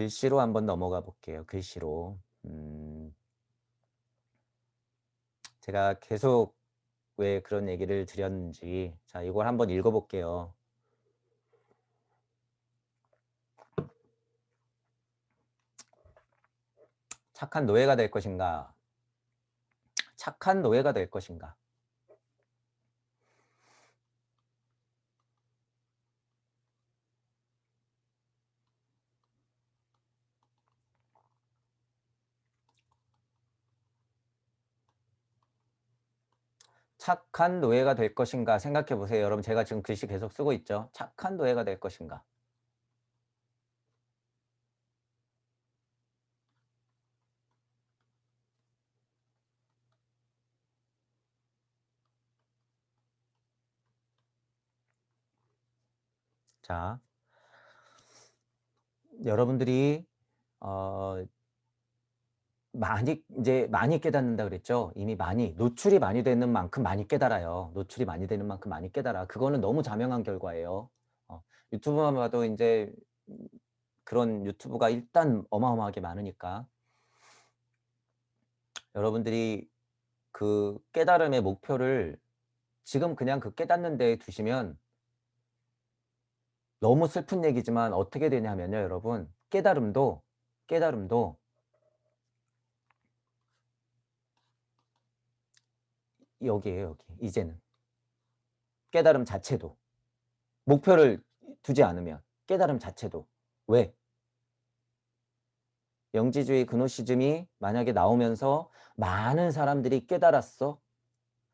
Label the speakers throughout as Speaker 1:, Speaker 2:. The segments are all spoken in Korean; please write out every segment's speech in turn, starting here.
Speaker 1: 글씨로 한번 넘어가 볼게요. 글씨로. 음. 제가 계속 왜 그런 얘기를 드렸는지 자 이걸 한번 읽어 볼게요. 착한 노예가 될 것인가? 착한 노예가 될 것인가? 착한 노예가 될 것인가 생각해 보세요. 여러분 제가 지금 글씨 계속 쓰고 있죠. 착한 노예가 될 것인가? 자, 여러분들이 어, 많이 이제 많이 깨닫는다 그랬죠. 이미 많이 노출이 많이 되는 만큼 많이 깨달아요. 노출이 많이 되는 만큼 많이 깨달아. 그거는 너무 자명한 결과예요. 어, 유튜브만 봐도 이제 그런 유튜브가 일단 어마어마하게 많으니까 여러분들이 그 깨달음의 목표를 지금 그냥 그 깨닫는 데에 두시면 너무 슬픈 얘기지만 어떻게 되냐면요, 여러분. 깨달음도 깨달음도 여기에요, 여기. 이제는. 깨달음 자체도. 목표를 두지 않으면 깨달음 자체도. 왜? 영지주의 그노시즘이 만약에 나오면서 많은 사람들이 깨달았어.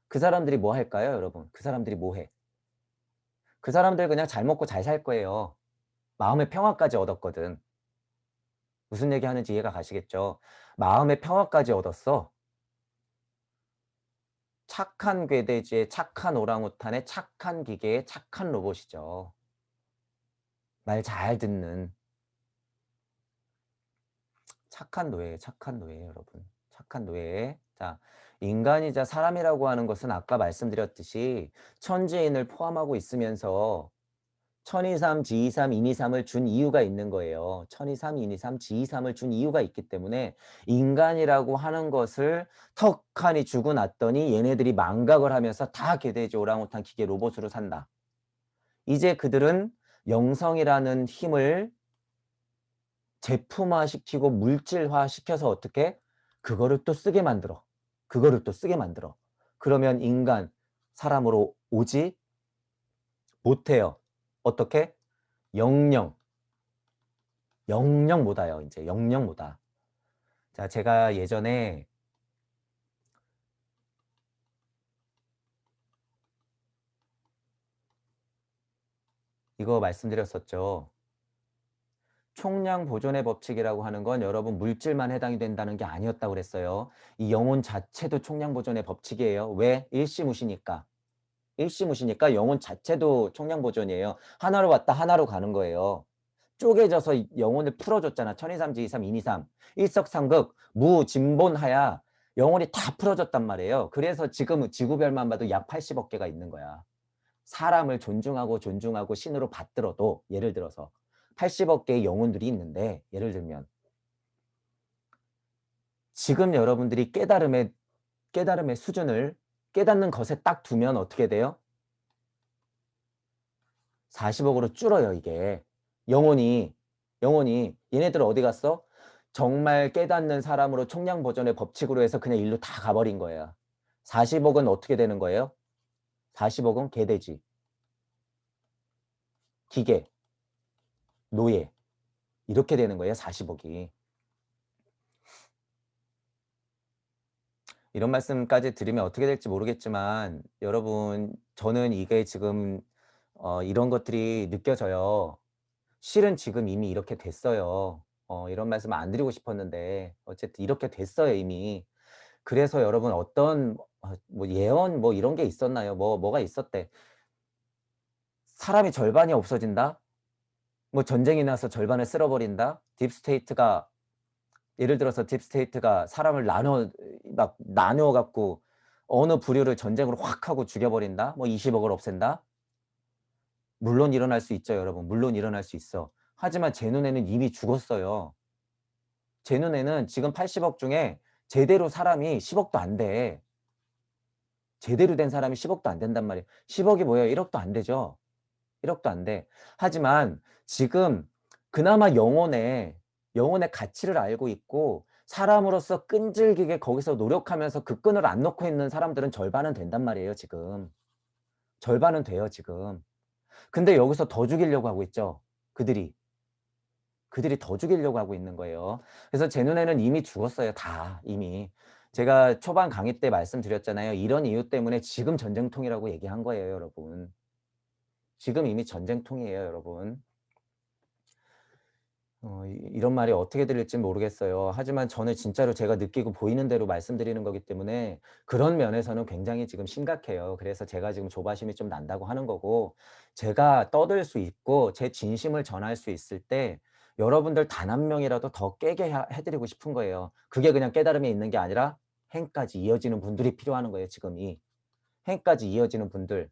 Speaker 1: 그 사람들이 뭐 할까요, 여러분? 그 사람들이 뭐 해? 그 사람들 그냥 잘 먹고 잘 살 거예요. 마음의 평화까지 얻었거든. 무슨 얘기 하는지 이해가 가시겠죠? 마음의 평화까지 얻었어. 착한 괴돼지의 착한 오랑우탄의 착한 기계의 착한 로봇이죠. 말 잘 듣는 착한 노예, 착한 노예 여러분. 착한 노예. 자, 인간이자 사람이라고 하는 것은 아까 말씀드렸듯이 천지인을 포함하고 있으면서 천이삼, 지이삼, 인이삼을 준 이유가 있는 거예요. 천이삼, 인이삼, 지이삼을 준 이유가 있기 때문에 인간이라고 하는 것을 턱하니 주고 났더니 얘네들이 망각을 하면서 다 개돼지 오랑우탄 기계 로봇으로 산다. 이제 그들은 영성이라는 힘을 제품화 시키고 물질화 시켜서 어떻게 그거를 또 쓰게 만들어. 그거를 또 쓰게 만들어. 그러면 인간 사람으로 오지 못해요. 어떻게? 영영. 영영 못 와요. 이제 영영 못 와. 자, 제가 예전에 이거 말씀드렸었죠. 총량 보존의 법칙이라고 하는 건 여러분 물질만 해당이 된다는 게 아니었다고 그랬어요. 이 영혼 자체도 총량 보존의 법칙이에요. 왜? 일시무시니까. 일시무시니까 영혼 자체도 총량 보존이에요. 하나로 왔다 하나로 가는 거예요. 쪼개져서 영혼을 풀어줬잖아. 천이삼, 지이삼, 인이삼. 일석삼극, 무, 진본하야. 영혼이 다 풀어졌단 말이에요. 그래서 지금 지구별만 봐도 약 80억 개가 있는 거야. 사람을 존중하고 존중하고 신으로 받들어도 예를 들어서 80억 개의 영혼들이 있는데 예를 들면 지금 여러분들이 깨달음의 깨달음의 수준을 깨닫는 것에 딱 두면 어떻게 돼요? 40억으로 줄어요 이게. 영혼이 영혼이. 얘네들 어디 갔어? 정말 깨닫는 사람으로 총량 버전의 법칙으로 해서 그냥 일로 다 가버린 거예요 40억은 어떻게 되는 거예요? 40억은 개돼지. 기계. 노예. 이렇게 되는 거예요 40억이 이런 말씀까지 드리면 어떻게 될지 모르겠지만 여러분 저는 이게 지금 어, 이런 것들이 느껴져요. 실은 지금 이미 이렇게 됐어요. 어, 이런 말씀 안 드리고 싶었는데 어쨌든 이렇게 됐어요 이미. 그래서 여러분 어떤 어, 뭐 예언 뭐 이런 게 있었나요? 뭐 뭐가 있었대? 사람이 절반이 없어진다? 뭐 전쟁이 나서 절반을 쓸어버린다. 딥스테이트가 예를 들어서 딥스테이트가 사람을 나눠 막 나누어 갖고 어느 부류를 전쟁으로 확 하고 죽여버린다. 뭐 20억을 없앤다. 물론 일어날 수 있죠, 여러분. 물론 일어날 수 있어. 하지만 제 눈에는 이미 죽었어요. 제 눈에는 지금 80억 중에 제대로 사람이 10억도 안 돼. 제대로 된 사람이 10억도 안 된단 말이에요. 10억이 뭐예요? 1억도 안 되죠. 1억도 안 돼. 하지만 지금 그나마 영혼의 영혼의 가치를 알고 있고 사람으로서 끈질기게 거기서 노력하면서 그 끈을 안 놓고 있는 사람들은 절반은 된단 말이에요, 지금. 절반은 돼요, 지금. 근데 여기서 더 죽이려고 하고 있죠. 그들이. 그들이 더 죽이려고 하고 있는 거예요. 그래서 제 눈에는 이미 죽었어요. 다 이미. 제가 초반 강의 때 말씀드렸잖아요. 이런 이유 때문에 지금 전쟁통이라고 얘기한 거예요, 여러분. 지금 이미 전쟁통이에요, 여러분. 어, 이- 이런 말이 어떻게 들릴지 모르겠어요. 하지만 저는 진짜로 제가 느끼고 보이는 대로 말씀드리는 거기 때문에 그런 면에서는 굉장히 지금 심각해요. 그래서 제가 지금 조바심이 좀 난다고 하는 거고 제가 떠들 수 있고 제 진심을 전할 수 있을 때 여러분들 단 한 명이라도 더 깨게 하- 해드리고 싶은 거예요. 그게 그냥 깨달음에 있는 게 아니라 행까지 이어지는 분들이 필요한 거예요. 지금이. 행까지 이어지는 분들.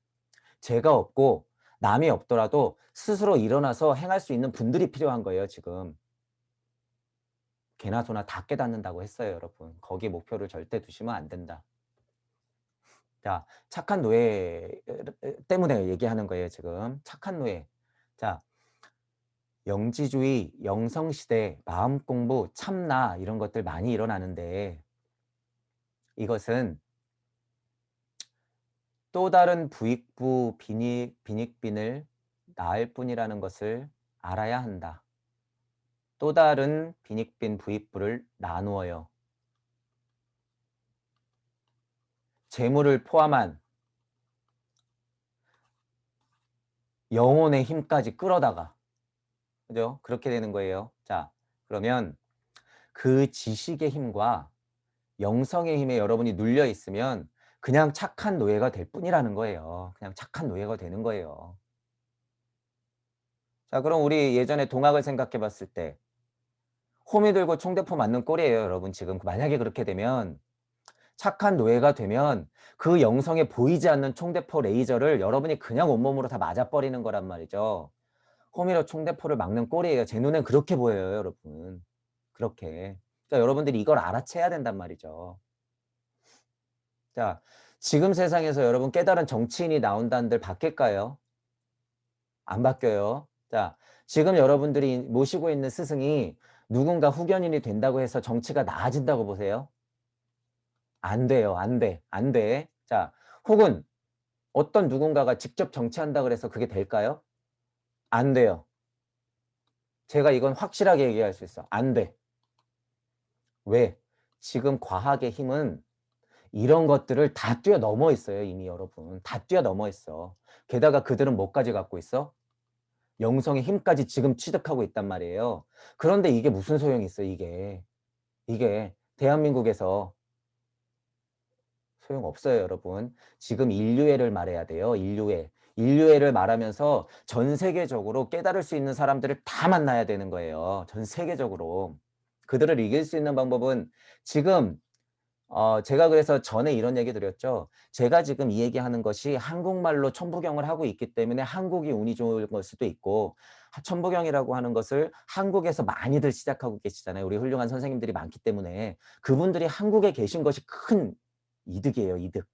Speaker 1: 제가 없고 남이 없더라도 스스로 일어나서 행할 수 있는 분들이 필요한 거예요, 지금. 개나 소나 다 깨닫는다고 했어요, 여러분. 거기 목표를 절대 두시면 안 된다. 자, 착한 노예 때문에 얘기하는 거예요, 지금. 착한 노예. 자, 영지주의, 영성시대, 마음공부, 참나 이런 것들 많이 일어나는데 이것은 또 다른 부익부 빈익, 빈익빈을 낳을 뿐이라는 것을 알아야 한다. 또 다른 빈익빈 부익부를 나누어요. 재물을 포함한 영혼의 힘까지 끌어다가 그죠? 그렇게 되는 거예요. 자, 그러면 그 지식의 힘과 영성의 힘에 여러분이 눌려 있으면 그냥 착한 노예가 될 뿐이라는 거예요. 그냥 착한 노예가 되는 거예요. 자, 그럼 우리 예전에 동학을 생각해 봤을 때 호미 들고 총대포 맞는 꼴이에요, 여러분. 지금 만약에 그렇게 되면 착한 노예가 되면 그 영성에 보이지 않는 총대포 레이저를 여러분이 그냥 온몸으로 다 맞아버리는 거란 말이죠. 호미로 총대포를 막는 꼴이에요. 제 눈엔 그렇게 보여요, 여러분. 그렇게. 그러니까 여러분들이 이걸 알아채야 된단 말이죠. 자, 지금 세상에서 여러분 깨달은 정치인이 나온다는들 바뀔까요? 안 바뀌어요. 자, 지금 여러분들이 모시고 있는 스승이 누군가 후견인이 된다고 해서 정치가 나아진다고 보세요? 안 돼요. 안 돼. 안 돼. 자, 혹은 어떤 누군가가 직접 정치한다 그래서 그게 될까요? 안 돼요. 제가 이건 확실하게 얘기할 수 있어. 안 돼. 왜? 지금 과학의 힘은 이런 것들을 다 뛰어넘어 있어요. 이미 여러분. 다 뛰어넘어 있어. 게다가 그들은 뭐까지 갖고 있어? 영성의 힘까지 지금 취득하고 있단 말이에요. 그런데 이게 무슨 소용이 있어, 이게. 이게 대한민국에서 소용없어요, 여러분. 지금 인류애를 말해야 돼요. 인류애. 인류애를 말하면서 전 세계적으로 깨달을 수 있는 사람들을 다 만나야 되는 거예요. 전 세계적으로. 그들을 이길 수 있는 방법은 지금 어 제가 그래서 전에 이런 얘기 드렸죠. 제가 지금 이 얘기하는 것이 한국말로 천부경을 하고 있기 때문에 한국이 운이 좋을 걸 수도 있고 하 천부경이라고 하는 것을 한국에서 많이들 시작하고 계시잖아요. 우리 훌륭한 선생님들이 많기 때문에 그분들이 한국에 계신 것이 큰 이득이에요, 이득.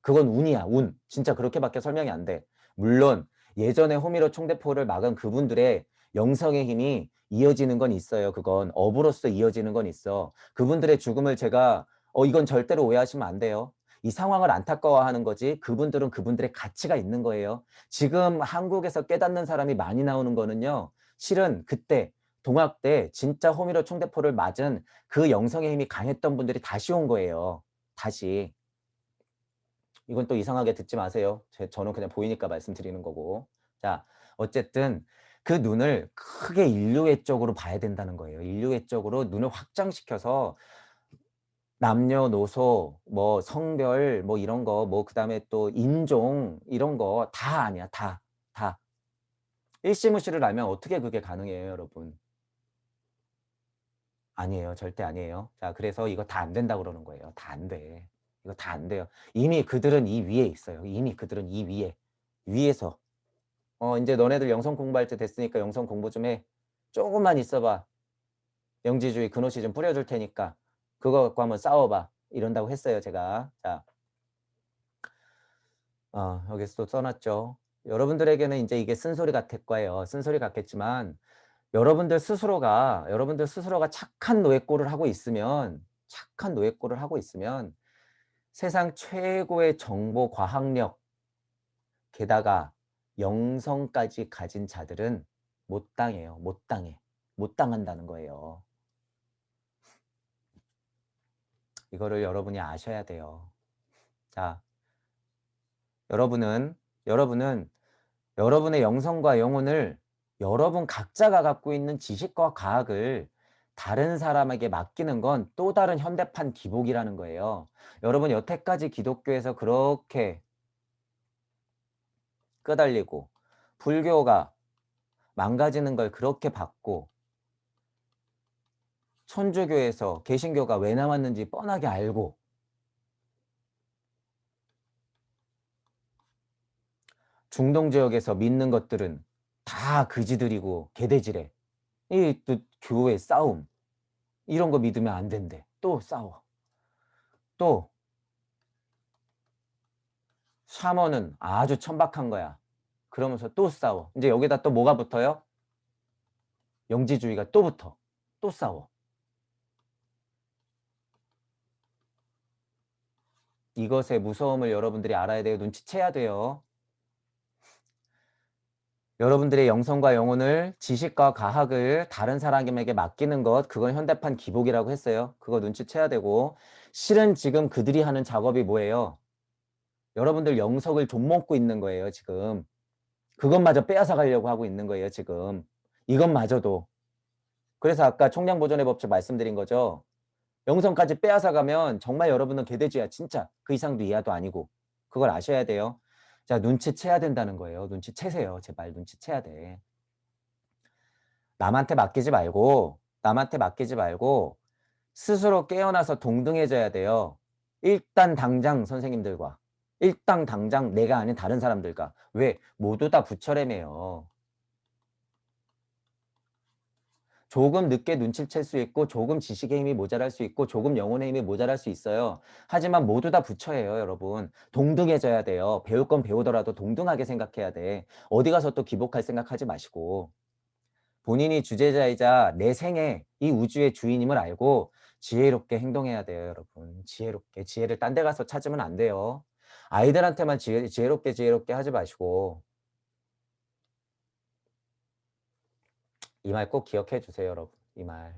Speaker 1: 그건 운이야, 운. 진짜 그렇게밖에 설명이 안 돼. 물론 예전에 호미로 총대포를 막은 그분들의 영성의 힘이 이어지는 건 있어요. 그건 업으로서 이어지는 건 있어. 그분들의 죽음을 제가 어 이건 절대로 오해하시면 안 돼요. 이 상황을 안타까워하는 거지 그분들은 그분들의 가치가 있는 거예요. 지금 한국에서 깨닫는 사람이 많이 나오는 거는요. 실은 그때 동학 때 진짜 호미로 총대포를 맞은 그 영성의 힘이 강했던 분들이 다시 온 거예요. 다시. 이건 또 이상하게 듣지 마세요. 제, 저는 그냥 보이니까 말씀드리는 거고. 자, 어쨌든 그 눈을 크게 인류애 쪽으로 봐야 된다는 거예요. 인류애 쪽으로 눈을 확장시켜서 남녀노소, 뭐 성별, 뭐 이런 거, 뭐 그다음에 또 인종 이런 거 다 아니야, 다, 다. 일시무시를 알면 어떻게 그게 가능해요, 여러분? 아니에요, 절대 아니에요. 자, 그래서 이거 다 안 된다 그러는 거예요. 다 안 돼. 이거 다 안 돼요. 이미 그들은 이 위에 있어요. 이미 그들은 이 위에, 위에서. 어, 이제 너네들 영성 공부할 때 됐으니까 영성 공부 좀 해. 조금만 있어봐. 영지주의 근호시 좀 뿌려줄 테니까 그거 갖고 한번 싸워봐. 이런다고 했어요, 제가. 자, 어, 여기서 또 써놨죠. 여러분들에게는 이제 이게 쓴소리 같을 거예요. 쓴소리 같겠지만 여러분들 스스로가 여러분들 스스로가 착한 노예꼴을 하고 있으면 착한 노예꼴을 하고 있으면 세상 최고의 정보 과학력 게다가 영성까지 가진 자들은 못 당해요. 못 당해. 못 당한다는 거예요. 이거를 여러분이 아셔야 돼요. 자, 여러분은 여러분은 여러분의 영성과 영혼을 여러분 각자가 갖고 있는 지식과 과학을 다른 사람에게 맡기는 건 또 다른 현대판 기복이라는 거예요. 여러분 여태까지 기독교에서 그렇게 끄달리고 불교가 망가지는 걸 그렇게 봤고 천주교에서 개신교가 왜 나왔는지 뻔하게 알고 중동 지역에서 믿는 것들은 다 그지들이고 개돼지래. 이 또 교회 싸움 이런 거 믿으면 안 된대. 또 싸워. 또 샤머는 아주 천박한 거야. 그러면서 또 싸워. 이제 여기다 또 뭐가 붙어요? 영지주의가 또 붙어. 또 싸워. 이것의 무서움을 여러분들이 알아야 돼요. 눈치채야 돼요. 여러분들의 영성과 영혼을 지식과 과학을 다른 사람에게 맡기는 것 그건 현대판 기복이라고 했어요. 그거 눈치채야 되고 실은 지금 그들이 하는 작업이 뭐예요? 여러분들 영석을 좀 먹고 있는 거예요. 지금 그것마저 빼앗아 가려고 하고 있는 거예요. 지금 이것마저도 그래서 아까 총량보존의 법칙 말씀드린 거죠. 영성까지 빼앗아 가면 정말 여러분은 개돼지야 진짜 그 이상도 이하도 아니고 그걸 아셔야 돼요. 자, 눈치채야 된다는 거예요. 눈치채세요. 제발 눈치채야 돼. 남한테 맡기지 말고 남한테 맡기지 말고 스스로 깨어나서 동등해져야 돼요. 일단 당장 선생님들과 일당 당장 내가 아닌 다른 사람들과 왜 모두 다 부처래매요. 조금 늦게 눈치를 챌수 있고 조금 지식의 힘이 모자랄 수 있고 조금 영혼의 힘이 모자랄 수 있어요. 하지만 모두 다 부처예요, 여러분. 동등해져야 돼요. 배울 건 배우더라도 동등하게 생각해야 돼. 어디 가서 또 기복할 생각하지 마시고 본인이 주제자이자 내 생에 이 우주의 주인임을 알고 지혜롭게 행동해야 돼요, 여러분. 지혜롭게. 지혜를 딴 데 가서 찾으면 안 돼요. 아이들한테만 지혜, 지혜롭게 지혜롭게 하지 마시고 이 말 꼭 기억해 주세요, 여러분. 이 말.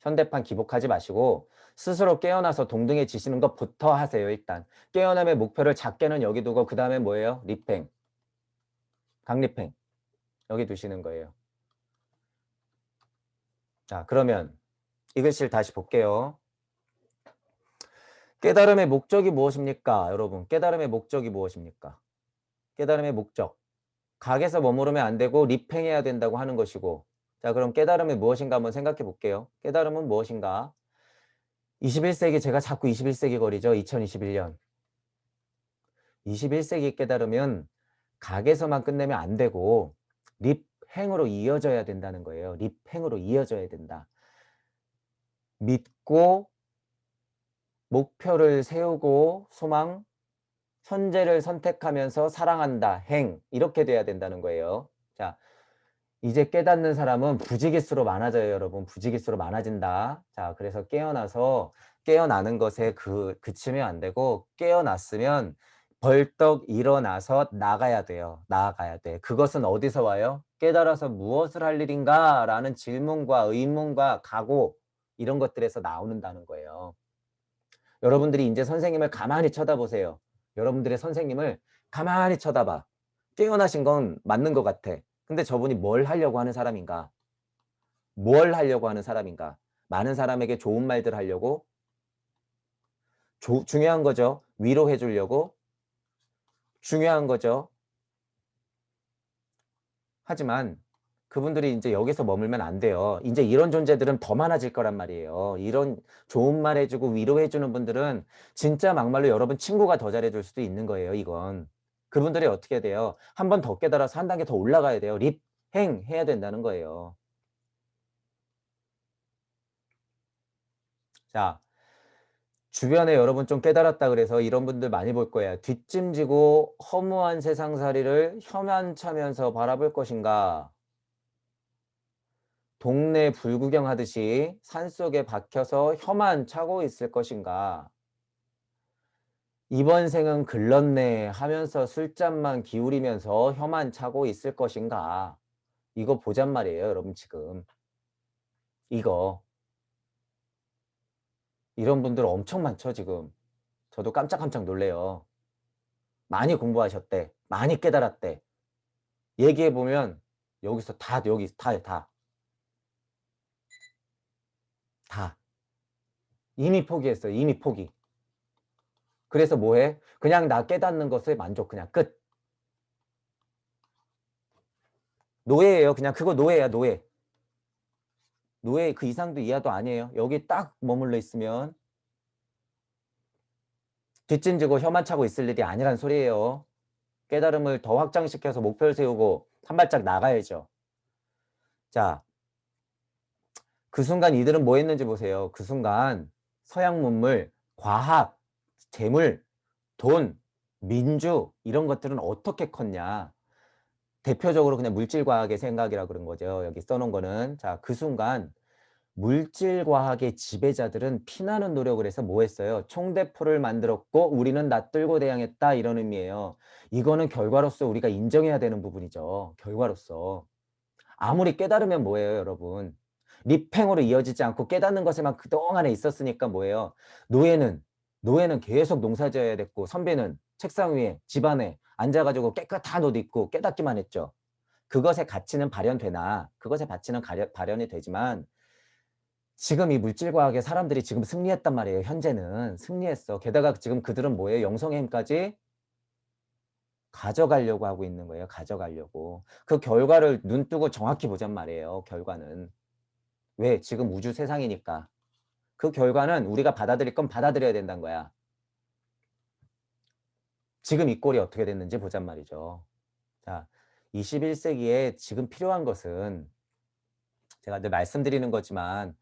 Speaker 1: 현대판 기복하지 마시고 스스로 깨어나서 동등해지시는 것부터 하세요, 일단. 깨어남의 목표를 작게는 여기 두고 그 다음에 뭐예요? 리팽. 강리팽. 여기 두시는 거예요. 자, 그러면 이 글씨를 다시 볼게요. 깨달음의 목적이 무엇입니까? 여러분, 깨달음의 목적이 무엇입니까? 깨달음의 목적. 각에서 머무르면 안 되고 리팽해야 된다고 하는 것이고 자 그럼 깨달음이 무엇인가 한번 생각해 볼게요. 깨달음은 무엇인가? 21세기 제가 자꾸 21세기 거리죠. 2021년. 21세기 깨달으면 각에서만 끝내면 안 되고 립행으로 이어져야 된다는 거예요. 립행으로 이어져야 된다. 믿고 목표를 세우고 소망, 현재를 선택하면서 사랑한다, 행 이렇게 돼야 된다는 거예요. 자, 이제 깨닫는 사람은 부지기수로 많아져요, 여러분. 부지기수로 많아진다. 자, 그래서 깨어나서 깨어나는 것에 그 그치면 안 되고 깨어났으면 벌떡 일어나서 나가야 돼요. 나아가야 돼. 그것은 어디서 와요? 깨달아서 무엇을 할 일인가? 라는 질문과 의문과 각오 이런 것들에서 나오는다는 거예요. 여러분들이 이제 선생님을 가만히 쳐다보세요. 여러분들의 선생님을 가만히 쳐다봐. 깨어나신 건 맞는 것 같아. 근데 저분이 뭘 하려고 하는 사람인가? 뭘 하려고 하는 사람인가? 많은 사람에게 좋은 말들 하려고? 조, 중요한 거죠. 위로해 주려고? 중요한 거죠. 하지만 그분들이 이제 여기서 머물면 안 돼요. 이제 이런 존재들은 더 많아질 거란 말이에요. 이런 좋은 말 해주고 위로해 주는 분들은 진짜 막말로 여러분 친구가 더 잘해줄 수도 있는 거예요. 이건. 그분들이 어떻게 돼요? 한 번 더 깨달아서 한 단계 더 올라가야 돼요. 립, 행 해야 된다는 거예요. 자, 주변에 여러분 좀 깨달았다 그래서 이런 분들 많이 볼 거예요. 뒷짐지고 허무한 세상살이를 혐한 차면서 바라볼 것인가? 동네 불구경 하듯이 산속에 박혀서 혀만 차고 있을 것인가? 이번 생은 글렀네 하면서 술잔만 기울이면서 혀만 차고 있을 것인가? 이거 보잔 말이에요, 여러분 지금. 이거. 이런 분들 엄청 많죠, 지금. 저도 깜짝깜짝 놀래요. 많이 공부하셨대. 많이 깨달았대. 얘기해 보면 여기서 다 여기 다 다. 다. 이미 포기했어요. 이미 포기. 그래서 뭐 해? 그냥 나 깨닫는 것에 만족 그냥 끝. 노예예요. 그냥 그거 노예야, 노예. 노예 그 이상도 이하도 아니에요. 여기 딱 머물러 있으면 뒷짐지고 혀만 차고 있을 일이 아니란 소리예요. 깨달음을 더 확장시켜서 목표를 세우고 한 발짝 나가야죠. 자, 그 순간 이들은 뭐 했는지 보세요. 그 순간 서양 문물, 과학, 재물, 돈, 민주 이런 것들은 어떻게 컸냐. 대표적으로 그냥 물질과학의 생각이라 그런 거죠. 여기 써놓은 거는. 자, 그 순간 물질과학의 지배자들은 피나는 노력을 해서 뭐 했어요? 총대포를 만들었고 우리는 낯들고 대항했다 이런 의미예요. 이거는 결과로서 우리가 인정해야 되는 부분이죠. 결과로서. 아무리 깨달으면 뭐예요, 여러분? 리팽으로 이어지지 않고 깨닫는 것에만 그동안에 있었으니까 뭐예요? 노예는 노예는 계속 농사지어야 됐고 선배는 책상 위에 집안에 앉아가지고 깨끗한 옷 입고 깨닫기만 했죠. 그것의 가치는 발현되나 그것의 가치는 가려, 발현이 되지만 지금 이 물질과학의 사람들이 지금 승리했단 말이에요. 현재는 승리했어. 게다가 지금 그들은 뭐예요? 영성의 힘까지 가져가려고 하고 있는 거예요. 가져가려고. 그 결과를 눈 뜨고 정확히 보잔 말이에요. 결과는. 왜? 지금 우주 세상이니까. 그 결과는 우리가 받아들일 건 받아들여야 된다는 거야. 지금 이 꼴이 어떻게 됐는지 보잔 말이죠. 자, 21세기에 지금 필요한 것은 제가 늘 말씀드리는 거지만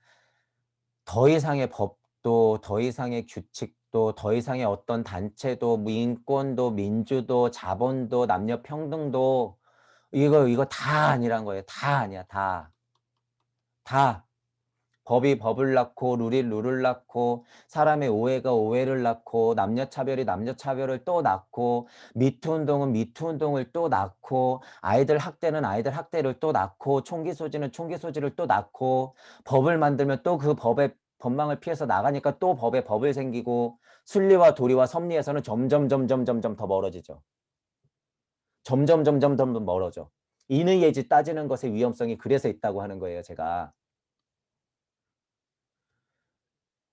Speaker 1: 더 이상의 법도 더 이상의 규칙도 더 이상의 어떤 단체도 뭐 인권도 민주도 자본도 남녀 평등도 이거 이거 다 아니란 거예요. 다 아니야. 다. 다. 법이 법을 낳고 룰이 룰을 낳고 사람의 오해가 오해를 낳고 남녀 차별이 남녀 차별을 또 낳고 미투 운동은 미투 운동을 또 낳고 아이들 학대는 아이들 학대를 또 낳고 총기 소지는 총기 소지를 또 낳고 법을 만들면 또 그 법의 법망을 피해서 나가니까 또 법에 법을 생기고 순리와 도리와 섭리에서는 점점 점점 점점 더 멀어지죠. 점점 점점 점점 멀어져. 인의 예지 따지는 것의 위험성이 그래서 있다고 하는 거예요, 제가.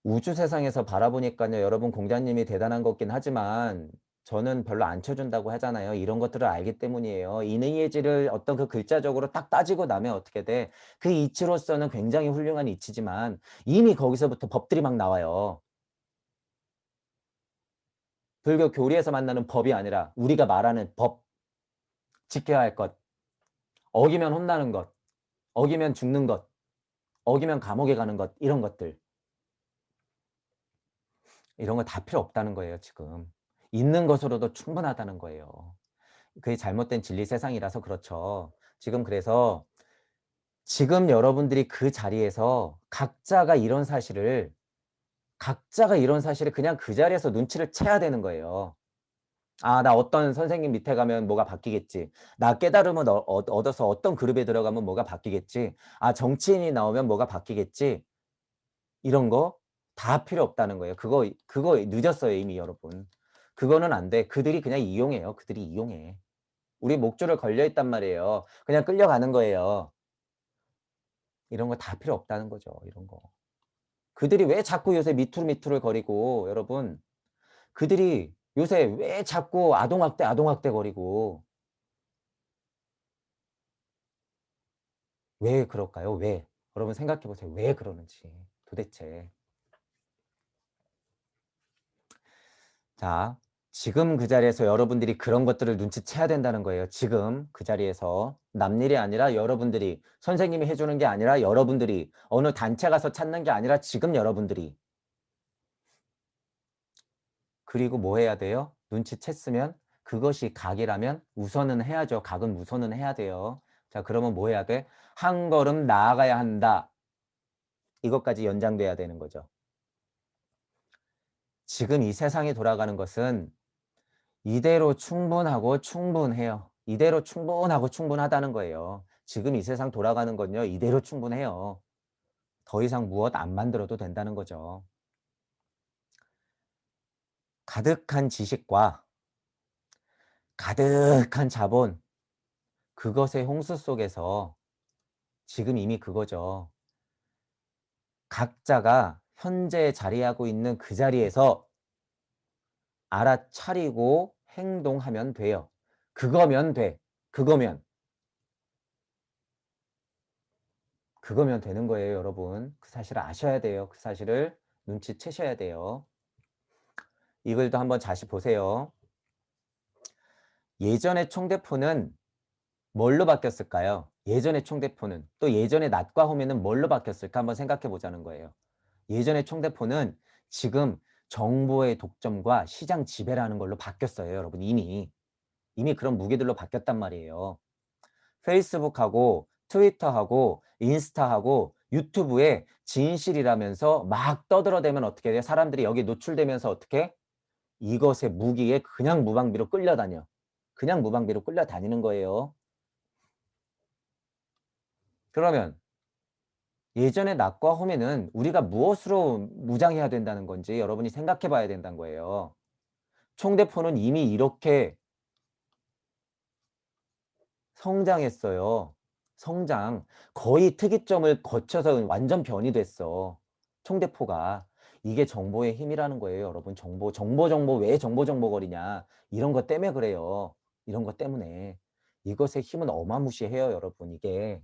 Speaker 1: 우주 세상에서 바라보니까요. 여러분 공자님이 대단한 것긴 하지만 저는 별로 안 쳐준다고 하잖아요. 이런 것들을 알기 때문이에요. 인의 예지를 어떤 그 글자적으로 딱 따지고 나면 어떻게 돼? 그 이치로서는 굉장히 훌륭한 이치지만 이미 거기서부터 법들이 막 나와요. 불교 교리에서 만나는 법이 아니라 우리가 말하는 법, 지켜야 할 것, 어기면 혼나는 것, 어기면 죽는 것, 어기면 감옥에 가는 것, 이런 것들. 이런 거 다 필요 없다는 거예요, 지금. 있는 것으로도 충분하다는 거예요. 그게 잘못된 진리 세상이라서 그렇죠. 지금 그래서 지금 여러분들이 그 자리에서 각자가 이런 사실을 각자가 이런 사실을 그냥 그 자리에서 눈치를 채야 되는 거예요. 아, 나 어떤 선생님 밑에 가면 뭐가 바뀌겠지. 나 깨달음을 얻어서 어떤 그룹에 들어가면 뭐가 바뀌겠지. 아, 정치인이 나오면 뭐가 바뀌겠지. 이런 거 다 필요 없다는 거예요. 그거 그거 늦었어요, 이미 여러분. 그거는 안 돼. 그들이 그냥 이용해요. 그들이 이용해. 우리 목줄을 걸려 있단 말이에요. 그냥 끌려가는 거예요. 이런 거 다 필요 없다는 거죠. 이런 거. 그들이 왜 자꾸 요새 미투 미투를 거리고 여러분 그들이 요새 왜 자꾸 아동학대 아동학대 거리고 왜 그럴까요? 왜? 여러분 생각해 보세요. 왜 그러는지 도대체. 자, 지금 그 자리에서 여러분들이 그런 것들을 눈치채야 된다는 거예요. 지금 그 자리에서 남일이 아니라 여러분들이 선생님이 해주는 게 아니라 여러분들이 어느 단체 가서 찾는 게 아니라 지금 여러분들이 그리고 뭐 해야 돼요? 눈치챘으면 그것이 각이라면 우선은 해야죠. 각은 우선은 해야 돼요. 자, 그러면 뭐 해야 돼? 한 걸음 나아가야 한다. 이것까지 연장돼야 되는 거죠. 지금 이 세상이 돌아가는 것은 이대로 충분하고 충분해요. 이대로 충분하고 충분하다는 거예요. 지금 이 세상 돌아가는 건요. 이대로 충분해요. 더 이상 무엇 안 만들어도 된다는 거죠. 가득한 지식과 가득한 자본 그것의 홍수 속에서 지금 이미 그거죠. 각자가 현재 자리하고 있는 그 자리에서 알아차리고 행동하면 돼요. 그거면 돼. 그거면. 그거면 되는 거예요, 여러분. 그 사실을 아셔야 돼요. 그 사실을 눈치채셔야 돼요. 이 글도 한번 다시 보세요. 예전의 총대포는 뭘로 바뀌었을까요? 예전의 총대포는 또 예전의 낮과 후면은 뭘로 바뀌었을까 한번 생각해 보자는 거예요. 예전의 총대포는 지금 정보의 독점과 시장 지배라는 걸로 바뀌었어요, 여러분 이미. 이미 그런 무기들로 바뀌었단 말이에요. 페이스북하고 트위터하고 인스타하고 유튜브에 진실이라면서 막 떠들어대면 어떻게 돼요? 사람들이 여기 노출되면서 어떻게? 이것의 무기에 그냥 무방비로 끌려다녀. 그냥 무방비로 끌려다니는 거예요. 그러면 예전의 낮과 후면은 우리가 무엇으로 무장해야 된다는 건지 여러분이 생각해 봐야 된다는 거예요. 총대포는 이미 이렇게 성장했어요. 성장. 거의 특이점을 거쳐서 완전 변이 됐어. 총대포가. 이게 정보의 힘이라는 거예요, 여러분. 정보, 정보, 정보, 왜 정보, 정보 거리냐. 이런 것 때문에 그래요. 이런 것 때문에. 이것의 힘은 어마무시해요, 여러분. 이게.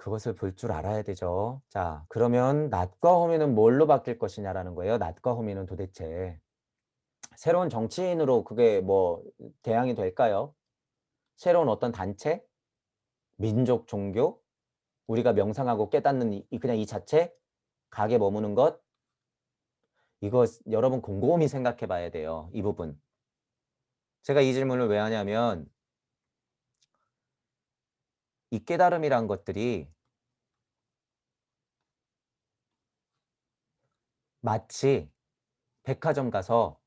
Speaker 1: 그것을 볼 줄 알아야 되죠. 자, 그러면 낮과 후면은 뭘로 바뀔 것이냐라는 거예요. 낮과 후면은 도대체. 새로운 정치인으로 그게 뭐 대항이 될까요? 새로운 어떤 단체? 민족, 종교? 우리가 명상하고 깨닫는 이, 그냥 이 자체? 각에 머무는 것? 이거 여러분 곰곰이 생각해 봐야 돼요. 이 부분. 제가 이 질문을 왜 하냐면 이 깨달음이란 것들이 마치 백화점 가서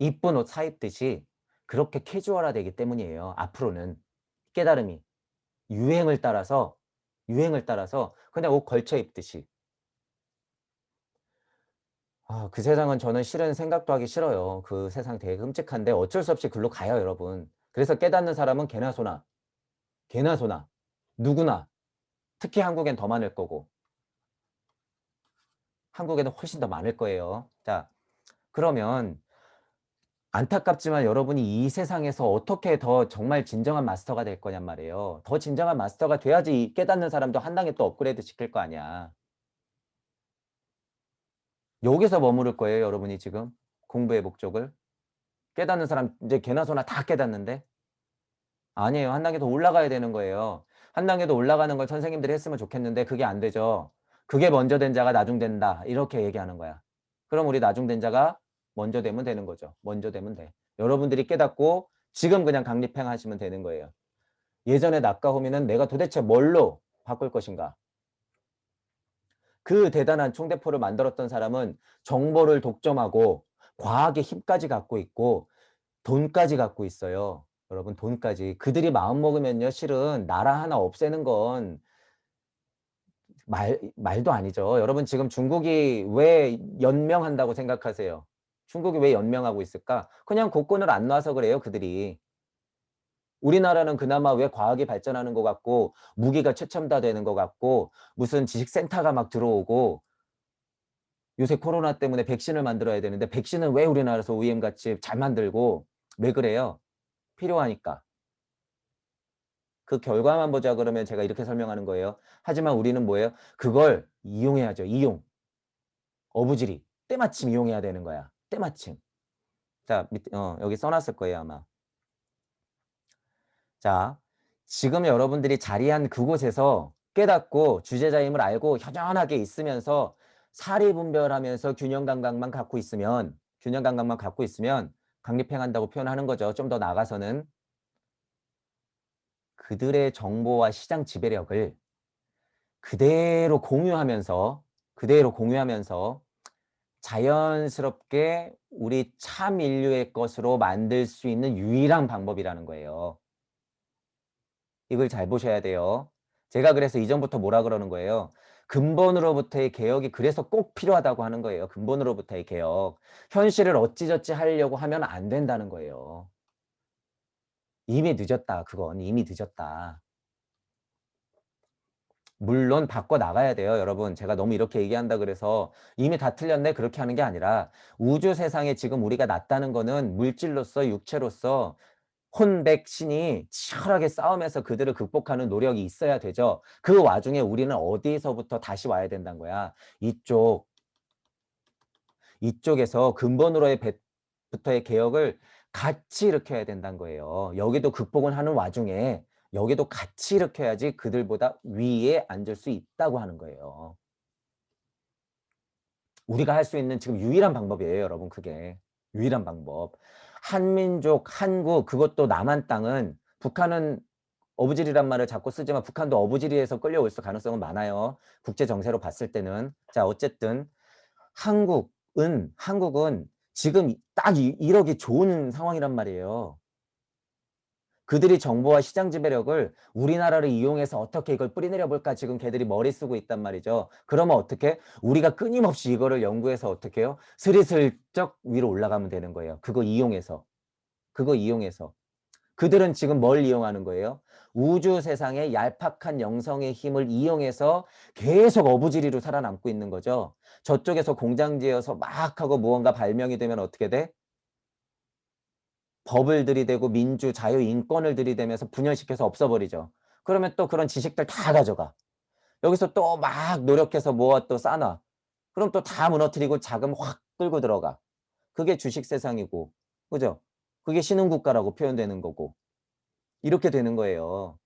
Speaker 1: 이쁜 옷 사 입듯이 그렇게 캐주얼화되기 때문이에요. 앞으로는 깨달음이 유행을 따라서 유행을 따라서 그냥 옷 걸쳐 입듯이. 아, 그 세상은 저는 실은 생각도 하기 싫어요. 그 세상 되게 끔찍한데 어쩔 수 없이 글로 가요, 여러분. 그래서 깨닫는 사람은 개나 소나, 개나 소나, 누구나, 특히 한국엔 더 많을 거고, 한국에는 훨씬 더 많을 거예요. 자, 그러면 안타깝지만 여러분이 이 세상에서 어떻게 더 정말 진정한 마스터가 될 거냔 말이에요. 더 진정한 마스터가 돼야지 깨닫는 사람도 한 단계 또 업그레이드 시킬 거 아니야. 여기서 머무를 거예요, 여러분이 지금 공부의 목적을. 깨닫는 사람 이제 개나 소나 다 깨닫는데 아니에요. 한 단계 더 올라가야 되는 거예요. 한 단계 더 올라가는 걸 선생님들이 했으면 좋겠는데 그게 안 되죠. 그게 먼저 된 자가 나중 된다. 이렇게 얘기하는 거야. 그럼 우리 나중 된 자가 먼저 되면 되는 거죠. 먼저 되면 돼. 여러분들이 깨닫고 지금 그냥 강립행 하시면 되는 거예요. 예전에 낮과 후미는 내가 도대체 뭘로 바꿀 것인가? 그 대단한 총대포를 만들었던 사람은 정보를 독점하고 과학의 힘까지 갖고 있고 돈까지 갖고 있어요. 여러분 돈까지. 그들이 마음 먹으면요. 실은 나라 하나 없애는 건 말, 말도 아니죠. 여러분 지금 중국이 왜 연명한다고 생각하세요? 중국이 왜 연명하고 있을까? 그냥 국권을 안 놔서 그래요, 그들이. 우리나라는 그나마 왜 과학이 발전하는 것 같고 무기가 최첨다되는 것 같고 무슨 지식센터가 막 들어오고 요새 코로나 때문에 백신을 만들어야 되는데 백신은 왜 우리나라에서 OEM같이 잘 만들고 왜 그래요? 필요하니까. 그 결과만 보자 그러면 제가 이렇게 설명하는 거예요. 하지만 우리는 뭐예요? 그걸 이용해야죠. 이용. 어부지리. 때마침 이용해야 되는 거야. 때마침. 자, 밑, 어, 여기 써놨을 거예요, 아마. 자, 지금 여러분들이 자리한 그곳에서 깨닫고 주제자임을 알고 현연하게 있으면서 사리 분별하면서 균형 감각만 갖고 있으면 균형 감각만 갖고 있으면 강립행한다고 표현하는 거죠. 좀 더 나아가서는 그들의 정보와 시장 지배력을 그대로 공유하면서 그대로 공유하면서 자연스럽게 우리 참 인류의 것으로 만들 수 있는 유일한 방법이라는 거예요. 이걸 잘 보셔야 돼요. 제가 그래서 이전부터 뭐라 그러는 거예요. 근본으로부터의 개혁이 그래서 꼭 필요하다고 하는 거예요. 근본으로부터의 개혁. 현실을 어찌저찌 하려고 하면 안 된다는 거예요. 이미 늦었다. 그건 이미 늦었다. 물론 바꿔 나가야 돼요, 여러분. 제가 너무 이렇게 얘기한다 그래서 이미 다 틀렸네 그렇게 하는 게 아니라 우주 세상에 지금 우리가 났다는 거는 물질로서 육체로서 혼백 신이 치열하게 싸우면서 그들을 극복하는 노력이 있어야 되죠. 그 와중에 우리는 어디서부터 다시 와야 된다는 거야. 이쪽 이쪽에서 근본으로의 부터의 개혁을 같이 일으켜야 된다는 거예요. 여기도 극복을 하는 와중에 여기도 같이 일으켜야지 그들보다 위에 앉을 수 있다고 하는 거예요. 우리가 할 수 있는 지금 유일한 방법이에요, 여러분. 그게 유일한 방법. 한민족, 한국 그것도 남한 땅은 북한은 어부지리란 말을 자꾸 쓰지만 북한도 어부지리에서 끌려올 수 가능성은 많아요. 국제 정세로 봤을 때는. 자, 어쨌든 한국은 한국은 지금 딱 이- 이러기 좋은 상황이란 말이에요. 그들이 정보와 시장 지배력을 우리나라를 이용해서 어떻게 이걸 뿌리내려 볼까 지금 걔들이 머리 쓰고 있단 말이죠. 그러면 어떻게 우리가 끊임없이 이거를 연구해서 어떻게 해요? 스리슬쩍 위로 올라가면 되는 거예요. 그거 이용해서. 그거 이용해서. 그들은 지금 뭘 이용하는 거예요? 우주 세상의 얄팍한 영성의 힘을 이용해서 계속 어부지리로 살아남고 있는 거죠. 저쪽에서 공장 지어서 막 하고 무언가 발명이 되면 어떻게 돼? 법을 들이대고 민주, 자유, 인권을 들이대면서 분열시켜서 없어버리죠. 그러면 또 그런 지식들 다 가져가. 여기서 또 막 노력해서 모아 또 싸놔. 그럼 또 다 무너뜨리고 자금 확 끌고 들어가. 그게 주식 세상이고, 그죠? 그게 신흥국가라고 표현되는 거고. 이렇게 되는 거예요.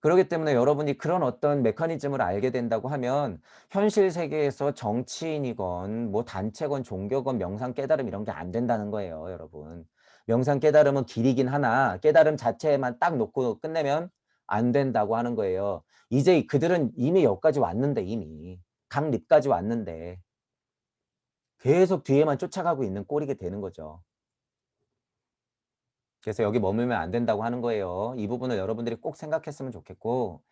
Speaker 1: 그렇기 때문에 여러분이 그런 어떤 메커니즘을 알게 된다고 하면 현실 세계에서 정치인이건 뭐 단체건 종교건 명상 깨달음 이런 게 안 된다는 거예요, 여러분. 명상 깨달음은 길이긴 하나 깨달음 자체만 딱 놓고 끝내면 안 된다고 하는 거예요. 이제 그들은 이미 여기까지 왔는데 이미 강 립까지 왔는데 계속 뒤에만 쫓아가고 있는 꼴이게 되는 거죠. 그래서 여기 머물면 안 된다고 하는 거예요. 이 부분을 여러분들이 꼭 생각했으면 좋겠고